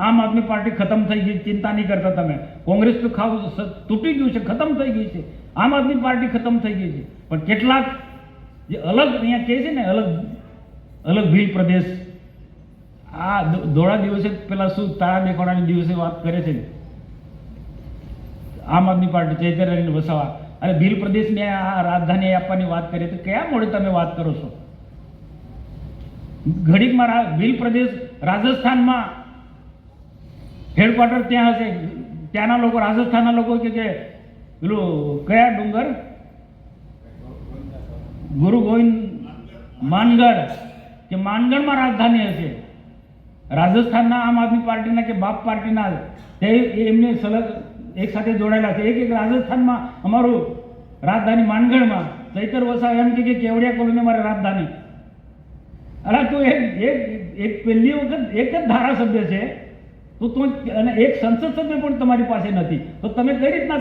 આમ આદમી પાર્ટી ખતમ થઈ ગઈ, ચિંતા નહીં કરતા તમે. કોંગ્રેસ તો ખાવ તૂટી ગયું છે, ખતમ થઈ ગઈ છે. આમ આદમી પાર્ટી ખતમ થઈ ગઈ છે. પણ કેટલાક જે અલગ અહીંયા કહે છે ને, અલગ અલગ ભીલ પ્રદેશ. આ ધોળા દિવસે પેલા શું તાળા દેખાડાની દિવસે વાત કરે છે આમ આદમી પાર્ટી ચૈતન્ય વસાવા. અને ભીલ પ્રદેશને આ રાજધાની આપવાની વાત કરીએ તો કયા મોડે તમે વાત કરો છો? ઘડીકમાં ભીલ પ્રદેશ રાજસ્થાનમાં હેડક્વાર્ટર ત્યાં હશે. ત્યાંના લોકો, રાજસ્થાનના લોકો કે કે, પેલું કયા ડુંગર? ગુરુ ગોવિંદ માનગઢ, કે માનગઢમાં રાજધાની હશે. રાજસ્થાનના આમ આદમી પાર્ટીના કે બાપ પાર્ટીના તે એમને સલગ એક સાથે જોડાયેલા છે. એક એક રાજસ્થાનમાં અમારું રાજધાની માનગઢમાં. ચૈતર વસા એમ કે કેવડિયા કોલોની અમારે રાજધાની. અરે તું એક એક પહેલી વખત, એક જ ધારાસભ્ય છે. તું અને એક સંસદ સભ્ય પણ તમારી પાસે નથી. તો તમે કઈ રીતના